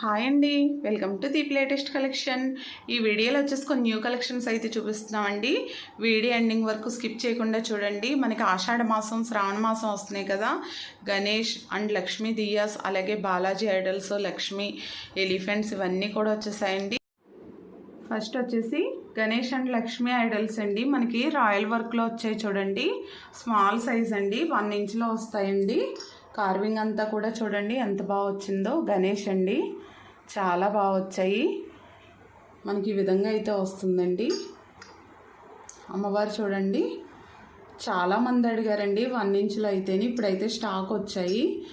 Hi అండి. Welcome to the latest collection. ఈ వీడియోలో వచ్చేసి కొన్ని న్యూ కలెక్షన్స్ అయితే చూపిస్తున్నామండి. వీడియో ఎండింగ్ వరకు స్కిప్ చేయకుండా చూడండి. మనకి ఆషాఢ మాసం శ్రావణ మాసం వస్తున్నాయి కదా. గణేష్ అండ్ లక్ష్మీ దియాస్ అలాగే బాలాజీ ఐడల్స్ లక్ష్మి ఎలిఫెంట్స్ ఇవన్నీ కూడా వచ్చేసాయండి. ఫస్ట్ వచ్చేసి గణేష్ అండ్ లక్ష్మీ ఐడల్స్ అండి. మనకి రాయల్ వర్క్లో వచ్చాయి చూడండి. స్మాల్ సైజ్ అండి. వన్ ఇంచ్లో వస్తాయండి. కార్వింగ్ అంతా కూడా చూడండి. ఎంత బాగా వచ్చిందో గణేష్ అండి. చాలా బాగా వచ్చాయి. మనకి ఈ విధంగా అయితే వస్తుందండి. అమ్మవారు చూడండి. చాలామంది అడిగారండి. వన్ ఇంచులో అయితేనే ఇప్పుడైతే స్టాక్ వచ్చాయి.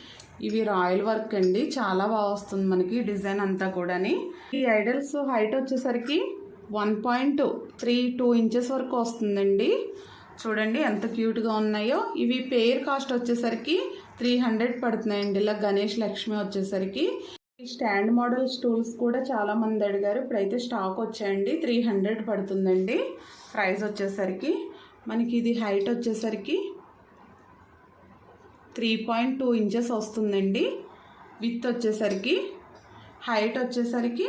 ఇవి రాయల్ వర్క్ అండి. చాలా బాగా వస్తుంది మనకి డిజైన్ అంతా కూడాని. ఈ ఐడల్స్ హైట్ వచ్చేసరికి one point three two inches వరకు వస్తుందండి. చూడండి ఎంత క్యూట్గా ఉన్నాయో. ఇవి పేర్ కాస్ట్ వచ్చేసరికి త్రీ హండ్రెడ్ పడుతున్నాయండి. ఇలా గణేష్ లక్ష్మి వచ్చేసరికి. ఈ స్టాండ్ మోడల్ స్టూల్స్ కూడా చాలా మంది అడిగారు. ఇప్పుడైతే స్టాక్ వచ్చాయండి. త్రీ హండ్రెడ్ పడుతుందండి. ప్రైస్ వచ్చేసరికి మనకి ఇది హైట్ వచ్చేసరికి త్రీ పాయింట్ టూ ఇంచెస్ వస్తుందండి. విత్ వచ్చేసరికి హైట్ వచ్చేసరికి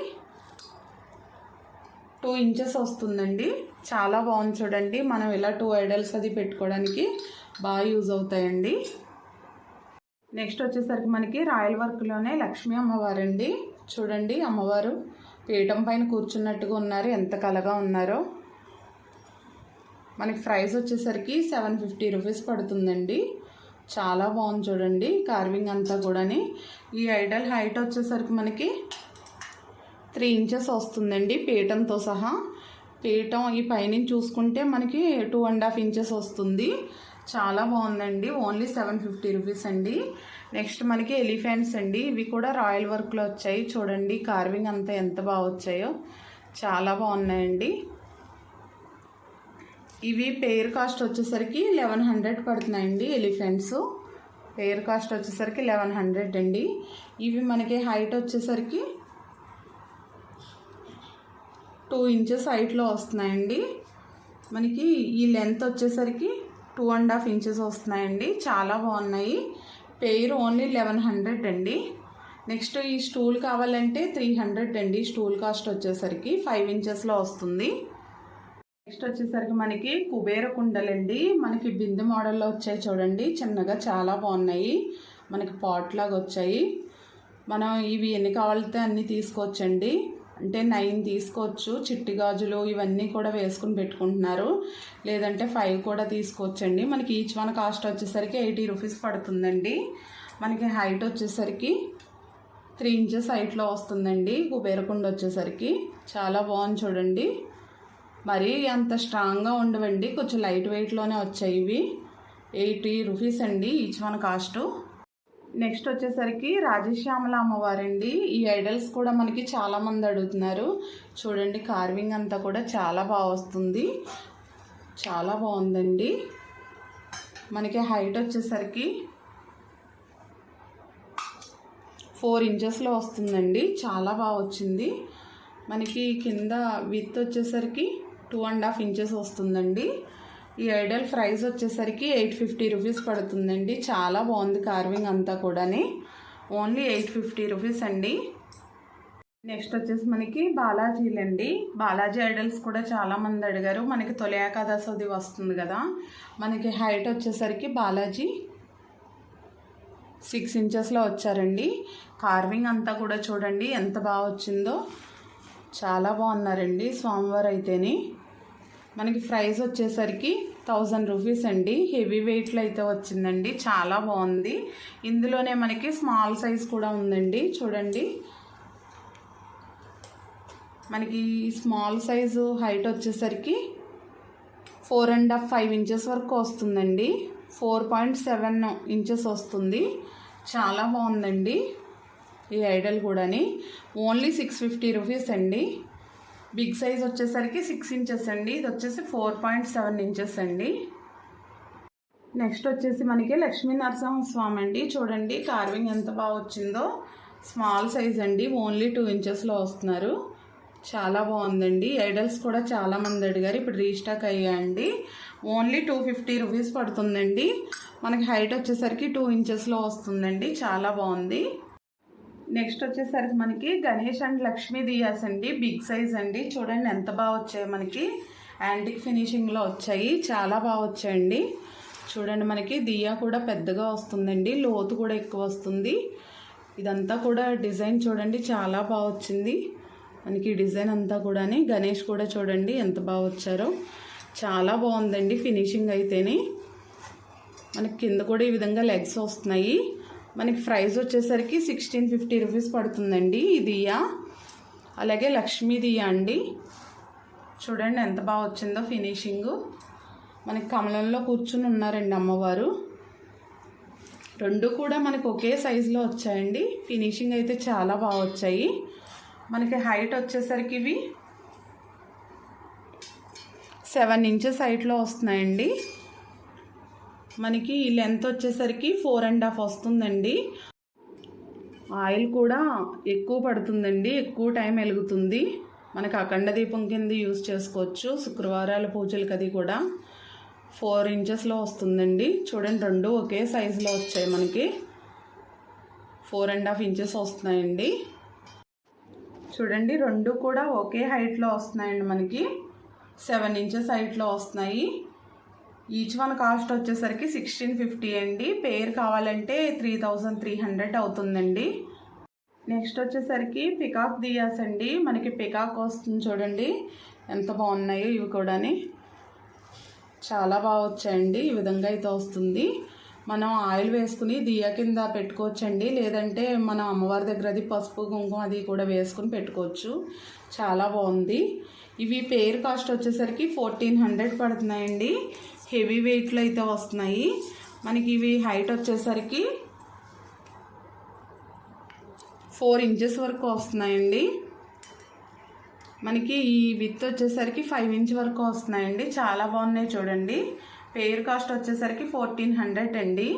టూ ఇంచెస్ వస్తుందండి. చాలా బాగుంది చూడండి. మనం ఇలా టూ ఐడల్స్ అది పెట్టుకోవడానికి బాగా యూజ్ అవుతాయండి. నెక్స్ట్ వచ్చేసరికి మనకి రాయల్ వర్క్లోనే లక్ష్మీ అమ్మవారు అండి చూడండి అమ్మవారు పీఠం పైన కూర్చున్నట్టుగా ఉన్నారు. ఎంత కలగా ఉన్నారో. మనకి ప్రైస్ వచ్చేసరికి సెవెన్ ఫిఫ్టీ రూపీస్ పడుతుందండి. చాలా బాగుంది చూడండి కార్వింగ్ అంతా కూడాని. ఈ ఐడల్ హైట్ వచ్చేసరికి మనకి త్రీ ఇంచెస్ వస్తుందండి పీఠంతో సహా. పీఠం ఈ పైనుంచి చూసుకుంటే మనకి టూ అండ్ హాఫ్ ఇంచెస్ వస్తుంది. చాలా బాగుందండి. ఓన్లీ సెవెన్ ఫిఫ్టీ రూపీస్ అండి. నెక్స్ట్ మనకి ఎలిఫెంట్స్ అండి. ఇవి కూడా రాయల్ వర్క్లో వచ్చాయి. చూడండి కార్వింగ్ అంతా ఎంత బాగా వచ్చాయో. చాలా బాగున్నాయండి. ఇవి పేర్ కాస్ట్ వచ్చేసరికి లెవెన్ హండ్రెడ్ పడుతున్నాయండి ఎలిఫెంట్స్ పేర్ కాస్ట్ వచ్చేసరికి లెవెన్ హండ్రెడ్ అండి. ఇవి మనకి హైట్ వచ్చేసరికి టూ ఇంచెస్ హైట్లో వస్తున్నాయండి. మనకి ఈ లెంత్ వచ్చేసరికి టూ అండ్ హాఫ్ ఇంచెస్ వస్తున్నాయండి. చాలా బాగున్నాయి. పెయిర్ ఓన్లీ లెవెన్ హండ్రెడ్ అండి. నెక్స్ట్ ఈ స్టూల్ కావాలంటే త్రీ హండ్రెడ్ అండి. స్టూల్ కాస్ట్ వచ్చేసరికి ఫైవ్ ఇంచెస్లో వస్తుంది. నెక్స్ట్ వచ్చేసరికి మనకి కుబేర కుండలండి. మనకి బిందు మోడల్లో వచ్చాయి చూడండి. చిన్నగా చాలా బాగున్నాయి. మనకి పాట్లాగా వచ్చాయి. మనం ఇవి ఎన్ని కావాలితే అన్నీ తీసుకోవచ్చండి. అంటే నైన్ తీసుకోవచ్చు చిట్టి గాజులు ఇవన్నీ కూడా వేసుకుని పెట్టుకుంటున్నారు. లేదంటే ఫైవ్ కూడా తీసుకోవచ్చండి. మనకి ఈచ్ వన్ కాస్ట్ వచ్చేసరికి ఎయిటీ రూపీస్ పడుతుందండి. మనకి హైట్ వచ్చేసరికి త్రీ ఇంచెస్ హైట్లో వస్తుందండి. కుబేరకుండ వచ్చేసరికి చాలా బాగుంది చూడండి. మరీ అంత స్ట్రాంగ్గా ఉండవండి. కొంచెం లైట్ వెయిట్లోనే వచ్చాయి ఇవి. ఎయిటీ రూపీస్ అండి ఈచ్ వన్ కాస్టు నెక్స్ట్ వచ్చేసరికి రాజశ్యామల అమ్మవారండి. ఈ ఐడల్స్ కూడా మనకి చాలామంది అడుగుతున్నారు. చూడండి కార్వింగ్ అంతా కూడా చాలా బాగా వస్తుంది. చాలా బాగుందండి. మనకి హైట్ వచ్చేసరికి ఫోర్ ఇంచెస్లో వస్తుందండి. చాలా బాగా వచ్చింది. మనకి కింద విత్ వచ్చేసరికి టూ అండ్ హాఫ్ ఇంచెస్ వస్తుందండి. ఈ ఐడల్ ప్రైస్ వచ్చేసరికి ఎయిట్ ఫిఫ్టీ రూపీస్ పడుతుందండి. చాలా బాగుంది కార్వింగ్ అంతా కూడాని. ఓన్లీ ఎయిట్ ఫిఫ్టీ రూపీస్ అండి. నెక్స్ట్ వచ్చేసి మనకి బాలాజీలు అండి బాలాజీ ఐడల్స్ కూడా చాలామంది అడిగారు. మనకి తొలి ఏకాదశి వస్తుంది కదా. మనకి హైట్ వచ్చేసరికి బాలాజీ సిక్స్ ఇంచెస్లో వచ్చారండి. కార్వింగ్ అంతా కూడా చూడండి ఎంత బాగా వచ్చిందో. చాలా బాగున్నారండి స్వామివారు అయితేనే. మనకి ప్రైస్ వచ్చేసరికి థౌజండ్ రూపీస్ అండి. హెవీ వెయిట్లో అయితే వచ్చిందండి. చాలా బాగుంది. ఇందులోనే మనకి స్మాల్ సైజ్ కూడా ఉందండి. చూడండి. మనకి స్మాల్ సైజు హైట్ వచ్చేసరికి four and half five inches వరకు వస్తుందండి. ఫోర్ పాయింట్ సెవెన్ ఇంచెస్ వస్తుంది. చాలా బాగుందండి. ఈ ఐడల్ కూడాని. ఓన్లీ సిక్స్ ఫిఫ్టీ రూపీస్ అండి. బిగ్ సైజ్ వచ్చేసరికి సిక్స్ ఇంచెస్ అండి. ఇది వచ్చేసి ఫోర్ పాయింట్ సెవెన్ ఇంచెస్ అండి. నెక్స్ట్ వచ్చేసి మనకి లక్ష్మీ నరసింహస్వామి అండి. చూడండి కార్వింగ్ ఎంత బాగా వచ్చిందో. స్మాల్ సైజ్ అండి. ఓన్లీ టూ ఇంచెస్లో వస్తున్నారు. చాలా బాగుందండి. ఐడల్స్ కూడా చాలామంది అడిగారు. ఇప్పుడు రీస్టాక్ అయ్యాయండి ఓన్లీ టూ ఫిఫ్టీ రూపీస్ పడుతుందండి. మనకి హైట్ వచ్చేసరికి టూ ఇంచెస్లో వస్తుందండి. చాలా బాగుంది. నెక్స్ట్ వచ్చేసరికి మనకి గణేష్ అండ్ లక్ష్మీ దియాస్ అండి. బిగ్ సైజ్ అండి. చూడండి ఎంత బాగా వచ్చాయి మనకి. యాంటిక్ ఫినిషింగ్లో వచ్చాయి. చాలా బాగా వచ్చాయండి. చూడండి మనకి దియా కూడా పెద్దగా వస్తుందండి. లోతు కూడా ఎక్కువ వస్తుంది. ఇదంతా కూడా డిజైన్ చూడండి చాలా బాగా వచ్చింది. మనకి డిజైన్ అంతా కూడా గణేష్ కూడా చూడండి ఎంత బాగా వచ్చారో. చాలా బాగుందండి ఫినిషింగ్ అయితేనే. మనకి కింద కూడా ఈ విధంగా లెగ్స్ వస్తున్నాయి. మనకి ప్రైస్ వచ్చేసరికి సిక్స్టీన్ ఫిఫ్టీ రూపీస్ పడుతుందండి ఈ దియా. అలాగే లక్ష్మీ దియా అండి. చూడండి ఎంత బాగా వచ్చిందో ఫినిషింగ్. మనకి కమలంలో కూర్చుని ఉన్నారండి అమ్మవారు. రెండు కూడా మనకు ఒకే సైజులో వచ్చాయండి. ఫినిషింగ్ అయితే చాలా బాగా వచ్చాయి. మనకి హైట్ వచ్చేసరికి ఇవి సెవెన్ ఇంచెస్ హైట్లో వస్తున్నాయండి. మనకి ఈ లెంత్ వచ్చేసరికి ఫోర్ అండ్ హాఫ్ వస్తుందండి. ఆయిల్ కూడా ఎక్కువ పడుతుందండి ఎక్కువ టైం వెలుగుతుంది మనకి అఖండ దీపం కింద యూస్ చేసుకోవచ్చు శుక్రవారాల పూజలకి అది కూడా. ఫోర్ ఇంచెస్లో వస్తుందండి. చూడండి రెండు ఒకే సైజులో వచ్చాయి మనకి. ఫోర్ అండ్ హాఫ్ ఇంచెస్ వస్తున్నాయండి. చూడండి రెండు కూడా ఒకే హైట్లో వస్తున్నాయండి మనకి. సెవెన్ ఇంచెస్ హైట్లో వస్తున్నాయి. ఈచ్ వన్ కాస్ట్ వచ్చేసరికి సిక్స్టీన్ ఫిఫ్టీ అండి. పేర్ కావాలంటే త్రీ థౌజండ్ త్రీ హండ్రెడ్ అవుతుందండి. నెక్స్ట్ వచ్చేసరికి పికాక్ దియాస్ అండి. మనకి పికాక్ వస్తుంది చూడండి. ఎంత బాగున్నాయో ఇవి కూడాని. చాలా బాగా వచ్చాయండి. ఈ విధంగా అయితే వస్తుంది. మనం ఆయిల్ వేసుకుని దియ్య కింద పెట్టుకోవచ్చండి. లేదంటే మన అమ్మవారి దగ్గర అది పసుపు కుంకుమ అది కూడా వేసుకుని పెట్టుకోవచ్చు. చాలా బాగుంది. ఇవి పేరు కాస్ట్ వచ్చేసరికి ఫోర్టీన్ హండ్రెడ్ పడుతున్నాయండి. హెవీ వెయిట్లో అయితే వస్తున్నాయి. మనకి ఇవి హైట్ వచ్చేసరికి ఫోర్ ఇంచెస్ వరకు వస్తున్నాయండి. మనకి ఈ విత్ వచ్చేసరికి ఫైవ్ ఇంచ్ వరకు వస్తున్నాయండి. చాలా బాగున్నాయి చూడండి. పేర్ కాస్ట్ వచ్చేసరికి ఫోర్టీన్ హండ్రెడ్ అండి.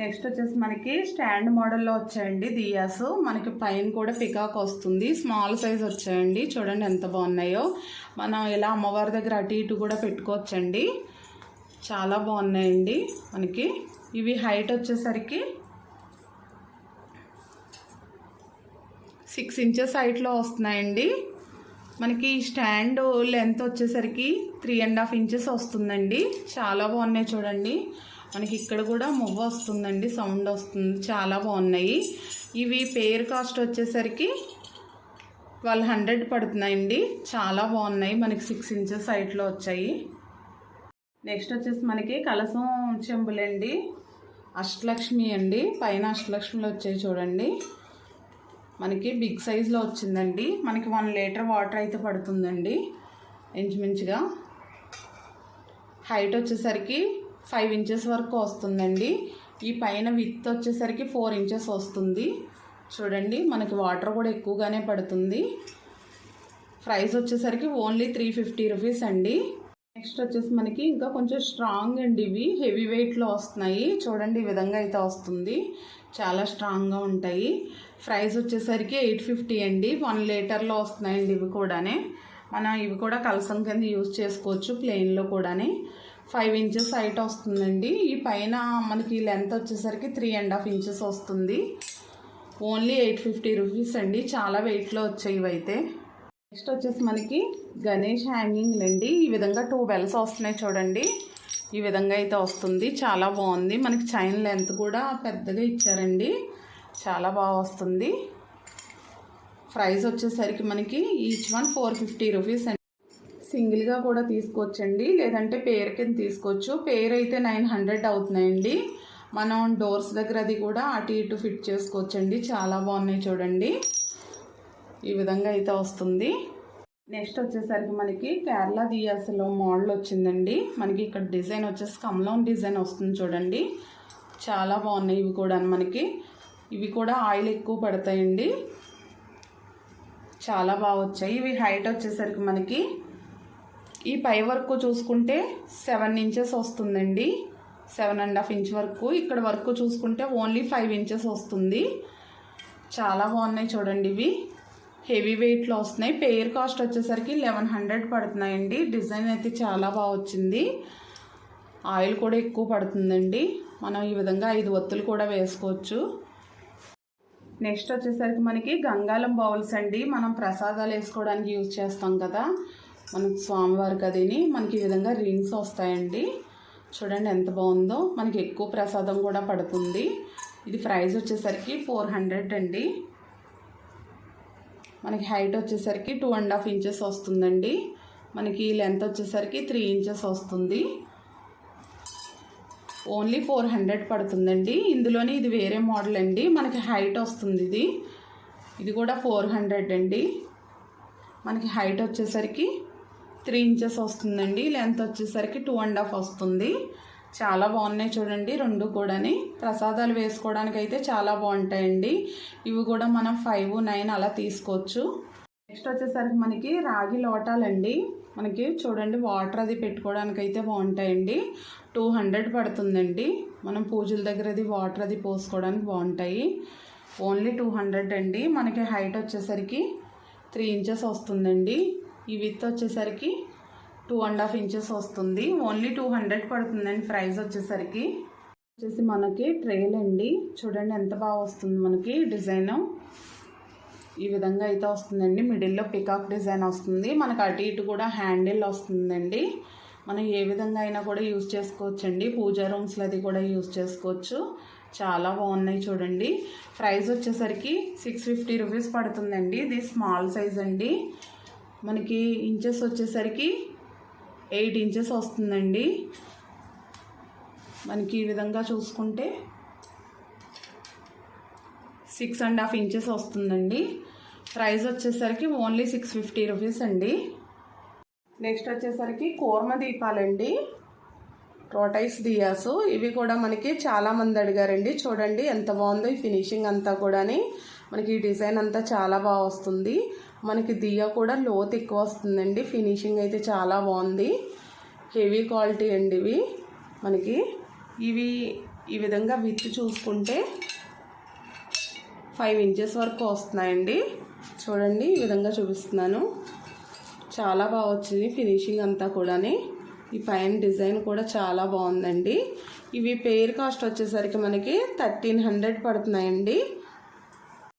నెక్స్ట్ వచ్చేసి మనకి స్టాండ్ మోడల్లో వచ్చాయండి దియాస్. మనకి పైన కూడా పికాక్ వస్తుంది. స్మాల్ సైజ్ వచ్చాయండి. చూడండి ఎంత బాగున్నాయో. మనం ఇలా అమ్మవారి దగ్గర అటు ఇటు కూడా పెట్టుకోవచ్చండి. చాలా బాగున్నాయండి మనకి. ఇవి హైట్ వచ్చేసరికి సిక్స్ ఇంచెస్ హైట్లో వస్తున్నాయండి. మనకి స్టాండ్ లెంత్ వచ్చేసరికి త్రీ అండ్ హాఫ్ ఇంచెస్ వస్తుందండి. చాలా బాగున్నాయి చూడండి. మనకి ఇక్కడ కూడా మువ్వ వస్తుందండి సౌండ్ వస్తుంది. చాలా బాగున్నాయి. ఇవి పేర్ కాస్ట్ వచ్చేసరికి ట్వెల్వ్ హండ్రెడ్ పడుతున్నాయండి. చాలా బాగున్నాయి. మనకి సిక్స్ ఇంచెస్ హైట్లో వచ్చాయి. నెక్స్ట్ వచ్చేసి మనకి కలసం చెంబులండి. అష్టలక్ష్మి అండి. పైన అష్టలక్ష్మిలో వచ్చాయి చూడండి. మనకి బిగ్ సైజులో వచ్చిందండి. మనకి వన్ లీటర్ వాటర్ అయితే పడుతుందండి ఇంచుమించుగా. హైట్ వచ్చేసరికి ఫైవ్ ఇంచెస్ వరకు వస్తుందండి. ఈ పైన విత్ వచ్చేసరికి ఫోర్ ఇంచెస్ వస్తుంది. చూడండి మనకి వాటర్ కూడా ఎక్కువగానే పడుతుంది. ప్రైస్ వచ్చేసరికి ఓన్లీ త్రీ ఫిఫ్టీ రూపీస్ అండి. నెక్స్ట్ వచ్చేసి మనకి ఇంకా కొంచెం స్ట్రాంగ్ అండి ఇవి. హెవీ వెయిట్లో వస్తున్నాయి. చూడండి ఈ విధంగా అయితే వస్తుంది. చాలా స్ట్రాంగ్గా ఉంటాయి. ప్రైస్ వచ్చేసరికి ఎయిట్ ఫిఫ్టీ అండి. వన్ లీటర్లో వస్తున్నాయండి ఇవి కూడానే. మనం ఇవి కూడా కలసం కింద యూజ్ చేసుకోవచ్చు ప్లెయిన్లో కూడానే. ఫైవ్ ఇంచెస్ హైట్ వస్తుందండి. ఈ పైన మనకి లెంత్ వచ్చేసరికి త్రీ అండ్ హాఫ్ ఇంచెస్ వస్తుంది. ఓన్లీ ఎయిట్ ఫిఫ్టీ రూపీస్ అండి. చాలా వెయిట్లో వచ్చాయి ఇవైతే. నెక్స్ట్ వచ్చేసి మనకి గణేష్ హ్యాంగింగ్లు అండి ఈ విధంగా టూ బెల్స్ వస్తున్నాయి చూడండి. ఈ విధంగా అయితే వస్తుంది. చాలా బాగుంది. మనకి చైన్ లెంత్ కూడా పెద్దగా ఇచ్చారండి. చాలా బాగా వస్తుంది. ప్రైస్ వచ్చేసరికి మనకి each one four fifty rupees అండి. సింగిల్గా కూడా తీసుకోవచ్చండి. లేదంటే పేర్ కింద తీసుకోవచ్చు. పేర్ అయితే నైన్ హండ్రెడ్ అవుతున్నాయండి. మనం డోర్స్ దగ్గర అది కూడా అటు ఇటు ఫిట్ చేసుకోవచ్చండి. చాలా బాగున్నాయి చూడండి. ఈ విధంగా అయితే వస్తుంది. నెక్స్ట్ వచ్చేసరికి మనకి కేరళ దియాసలో మోడల్ వచ్చిందండి. మనకి ఇక్కడ డిజైన్ వచ్చేసి కమలం డిజైన్ వస్తుంది చూడండి. చాలా బాగున్నాయి ఇవి కూడా మనకి. ఇవి కూడా ఆయిల్ ఎక్కువ పడతాయండి. చాలా బాగా వచ్చాయి. ఇవి హైట్ వచ్చేసరికి మనకి ఈ పై వరకు చూసుకుంటే సెవెన్ ఇంచెస్ వస్తుందండి. సెవెన్ అండ్ హాఫ్ ఇంచ్ వరకు. ఇక్కడ వరకు చూసుకుంటే ఓన్లీ ఫైవ్ ఇంచెస్ వస్తుంది. చాలా బాగున్నాయి చూడండి ఇవి. హెవీ వెయిట్లో వస్తున్నాయి. పేర్ కాస్ట్ వచ్చేసరికి లెవెన్ హండ్రెడ్ పడుతున్నాయండి. డిజైన్ అయితే చాలా బాగా వచ్చింది. ఆయిల్ కూడా ఎక్కువ పడుతుందండి. మనం ఈ విధంగా ఐదు ఒత్తులు కూడా వేసుకోవచ్చు. నెక్స్ట్ వచ్చేసరికి మనకి గంగాలం బౌల్స్ అండి. మనం ప్రసాదాలు వేసుకోవడానికి యూజ్ చేస్తాం కదా. మనకి స్వామివారికి అదిని మనకి ఈ విధంగా రింగ్స్ వస్తాయండి. చూడండి ఎంత బాగుందో. మనకి ఎక్కువ ప్రసాదం కూడా పడుతుంది. ఇది ప్రైస్ వచ్చేసరికి ఫోర్ హండ్రెడ్ అండి. మనకి హైట్ వచ్చేసరికి టూ అండ్ హాఫ్ ఇంచెస్ వస్తుందండి. మనకి లెంత్ వచ్చేసరికి త్రీ ఇంచెస్ వస్తుంది. ఓన్లీ ఫోర్ హండ్రెడ్ పడుతుందండి. ఇందులోనే ఇది వేరే మోడల్ అండి. మనకి హైట్ వస్తుంది ఇది. ఇది కూడా ఫోర్ హండ్రెడ్ అండి. మనకి హైట్ వచ్చేసరికి త్రీ ఇంచెస్ వస్తుందండి. లెంత్ వచ్చేసరికి టూ అండ్ హాఫ్ వస్తుంది. చాలా బాగున్నాయి చూడండి రెండు కూడాని. ప్రసాదాలు వేసుకోవడానికి అయితే చాలా బాగుంటాయండి. ఇవి కూడా మనం ఫైవ్ నైన్ అలా తీసుకోవచ్చు. నెక్స్ట్ వచ్చేసరికి మనకి రాగి లోటాలండి. మనకి చూడండి వాటర్ అది పెట్టుకోవడానికి అయితే బాగుంటాయండి. టూ హండ్రెడ్ పడుతుందండి. మనం పూజల దగ్గర అది వాటర్ అది పోసుకోవడానికి బాగుంటాయి. ఓన్లీ టూ హండ్రెడ్ అండి. మనకి హైట్ వచ్చేసరికి త్రీ ఇంచెస్ వస్తుందండి. ఈ విత్ వచ్చేసరికి టూ అండ్ హాఫ్ ఇంచెస్ వస్తుంది. ఓన్లీ టూ హండ్రెడ్ పడుతుందండి ప్రైస్ వచ్చేసరికి. వచ్చేసి మనకి ట్రైల్ అండి. చూడండి ఎంత బాగా వస్తుంది మనకి డిజైన్. ఈ విధంగా అయితే వస్తుందండి. మిడిల్లో పికాక్ డిజైన్ వస్తుంది. మనకు అటు ఇటు కూడా హ్యాండిల్ వస్తుందండి. మనం ఏ విధంగా అయినా కూడా యూజ్ చేసుకోవచ్చండి. పూజా రూమ్స్లో అది కూడా యూజ్ చేసుకోవచ్చు. చాలా బాగున్నాయి చూడండి. ప్రైస్ వచ్చేసరికి సిక్స్ ఫిఫ్టీ రూపీస్ పడుతుందండి. ఇది స్మాల్ సైజ్ అండి. మనకి ఇంచెస్ వచ్చేసరికి ఎయిట్ ఇంచెస్ వస్తుందండి. మనకి ఈ విధంగా చూసుకుంటే సిక్స్ అండ్ హాఫ్ ఇంచెస్ వస్తుందండి. ప్రైస్ వచ్చేసరికి ఓన్లీ సిక్స్ ఫిఫ్టీ రూపీస్ అండి. నెక్స్ట్ వచ్చేసరికి కూర్మ దీపాలండి. రోటైస్ దియాసు. ఇవి కూడా మనకి చాలామంది అడిగారండి. చూడండి ఎంత బాగుందో ఈ ఫినిషింగ్ అంతా కూడాని. మనకి ఈ డిజైన్ అంతా చాలా బాగా వస్తుంది. మనకి దియ్య కూడా లోత్ ఎక్కువ వస్తుందండి. ఫినిషింగ్ అయితే చాలా బాగుంది. హెవీ క్వాలిటీ అండి ఇవి. మనకి ఇవి ఈ విధంగా విత్ చూసుకుంటే ఫైవ్ ఇంచెస్ వరకు వస్తున్నాయండి. చూడండి ఈ విధంగా చూపిస్తున్నాను. చాలా బాగా వచ్చింది ఫినిషింగ్ అంతా కూడాని. ఈ పైన డిజైన్ కూడా చాలా బాగుందండి. ఇవి పేర్ కాస్ట్ వచ్చేసరికి మనకి థర్టీన్ హండ్రెడ్ పడుతున్నాయండి.